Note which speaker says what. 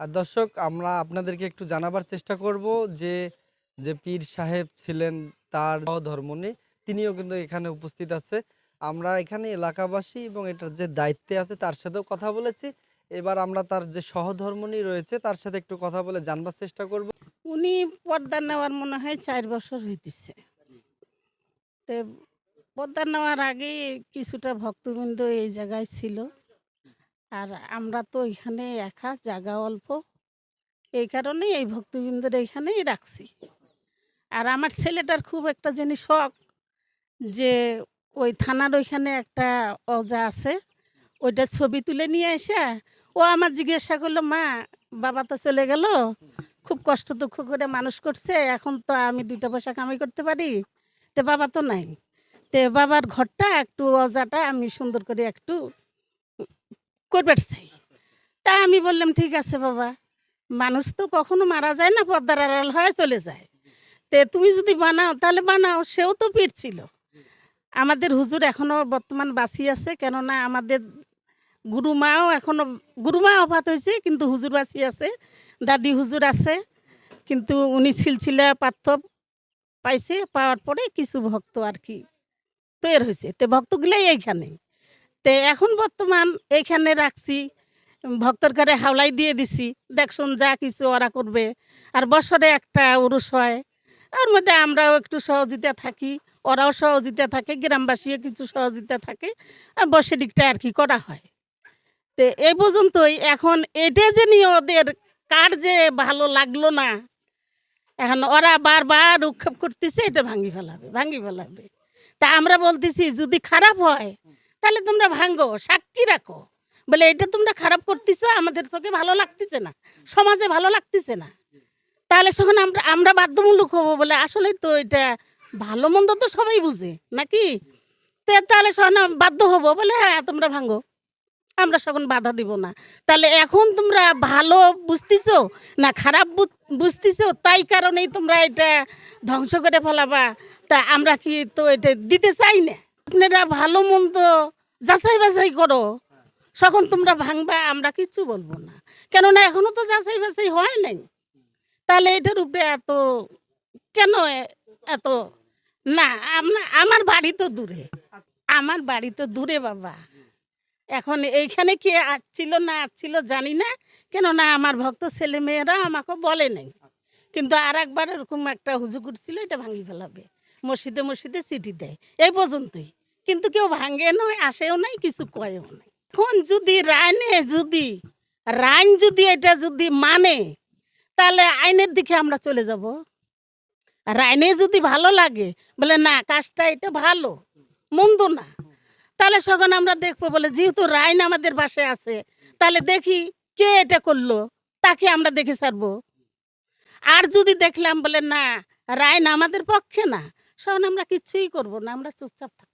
Speaker 1: আর দর্শক, আমরা আপনাদেরকে একটু জানাবার চেষ্টা করব যে যে পীর সাহেব ছিলেন তার ধর্মনী তিনিও কিন্তু এখানে উপস্থিত আছে। আমরা এখানে এলাকাবাসী এবং এটার যে দায়িত্বে আছে তার সাথেও কথা বলেছি। এবার আমরা তার যে সহধর্মনী রয়েছে তার সাথে একটু কথা বলে জানবার চেষ্টা করব।
Speaker 2: উনি পর্দা নেওয়ার মনে হয় চার বছর হইতেছে। পর্দা নেওয়ার আগে কিছুটা ভক্তবৃন্দ এই জায়গায় ছিল। আর আমরা তো এখানে একা, জায়গা অল্প। এই কারণে এই ভক্তবৃন্দের এইখানেই রাখছি। আর আমার ছেলেটার খুব একটা জিনিস শখ যে ওই থানার ওইখানে একটা অজা আছে, ওইটা ছবি তুলে নিয়ে এসে ও আমার জিজ্ঞাসা করল, মা, বাবা তো চলে গেল। খুব কষ্ট দুঃখ করে মানুষ করছে, এখন তো আমি দুইটা পয়সা কামাই করতে পারি। তে বাবা তো নাই। তে বাবার ঘরটা একটু অজাটা, আমি সুন্দর করে একটু করবার চাই। তা আমি বললাম, ঠিক আছে বাবা। মানুষ তো কখনো মারা যায় না, পদ্মার আড়াল হয়ে চলে যায়। তে তুমি যদি বানাও, তাহলে বানাও, সেও তো পীর ছিল। আমাদের হুজুর এখনও বর্তমান বাঁচি আছে, কেননা আমাদের গুরুমাও এখনও গুরুমা অভাত হয়েছে, কিন্তু হুজুর বাঁচি আছে, দাদি হুজুর আছে, কিন্তু উনি সিলসিলা পার্থ পাইছে, পাওয়ার পরে কিছু ভক্ত আর কি তৈরি হয়েছে। তো ভক্তগুলাই এইখানে। তে এখন বর্তমান এইখানে রাখছি, ভক্তর ঘরে হাওলাই দিয়ে দিছি দেখুন যা কিছু ওরা করবে। আর বছরে একটা উরুষ হয়, ওর মধ্যে আমরাও একটু সহযোগিতা থাকি, ওরাও সহযোগিতা থাকে, গ্রামবাসীও কিছু সহযোগিতা থাকে, আর বসেদিকটা আর কি করা হয়। তো এই পর্যন্তই, এখন এটা যে নিয়ে ওদের কার যে ভালো লাগল না, এখন ওরা বারবার উৎক্ষেপ করতেছে, এটা ভাঙি ফেলাবে ভাঙি ফেলাবে। তা আমরা বলতেছি, যদি খারাপ হয় তাহলে তোমরা ভাঙ্গো, সাক্ষী রাখো। বলে, এটা তোমরা খারাপ করতেছো, আমাদের চোখে ভালো লাগতেছে না, সমাজে ভালো লাগতেছে না। তাহলে তখন আমরা আমরা বাধ্যমূলক হব বলে আসলে তো এটা ভালো মন্দ তো সবাই বুঝে, নাকি? তাহলে সখন বাধ্য হব বলে হ্যাঁ তোমরা ভাঙ্গো, আমরা তখন বাধা দিব না। তাহলে এখন তোমরা ভালো বুঝতেছো না খারাপ বুঝ- বুঝতেছো, তাই কারণেই তোমরা এটা ধ্বংস করে ফেলাবা। তা আমরা কি তো এটা দিতে চাই না? আপনারা ভালো মন্দ যাচাই বাছাই করো। তখন তোমরা ভাঙবা, আমরা কিচ্ছু বলব না। কেননা এখনও তো যাচাই বাছাই হয় নাই। তাহলে এটার উপরে এত কেন এত না, আমরা, আমার বাড়ি তো দূরে। আমার বাড়ি তো দূরে, বাবা। এখন এইখানে কে আসছিল না আসছিল জানি না। কেননা আমার ভক্ত ছেলে মেয়েরা আমাকে বলে নাই। কিন্তু আর একবার এরকম একটা হুজুকুর ছিল, এটা ভাঙি ফেলাবে। মসজিদে মসজিদে চিঠি দেয়। এই পর্যন্তই। কিন্তু কেউ ভাঙে নয়, আসেও নাই, কিছু কয়েও নাই। এখন যদি রায়নে যদি, রাইন যদি এটা যদি মানে তাহলে আইনের দিকে আমরা চলে যাব। রাইনে যদি ভালো লাগে, বলে না, কাজটা এটা ভালো, মন্দ না, তাহলে সখন আমরা দেখব, বলে যেহেতু রাইন আমাদের পাশে আছে, তাহলে দেখি কে এটা করল, তাকে আমরা দেখে ছাড়বো। আর যদি দেখলাম, বলে না, রাইন আমাদের পক্ষে না সখন আমরা কিচ্ছুই করব না, আমরা চুপচাপ থাকব।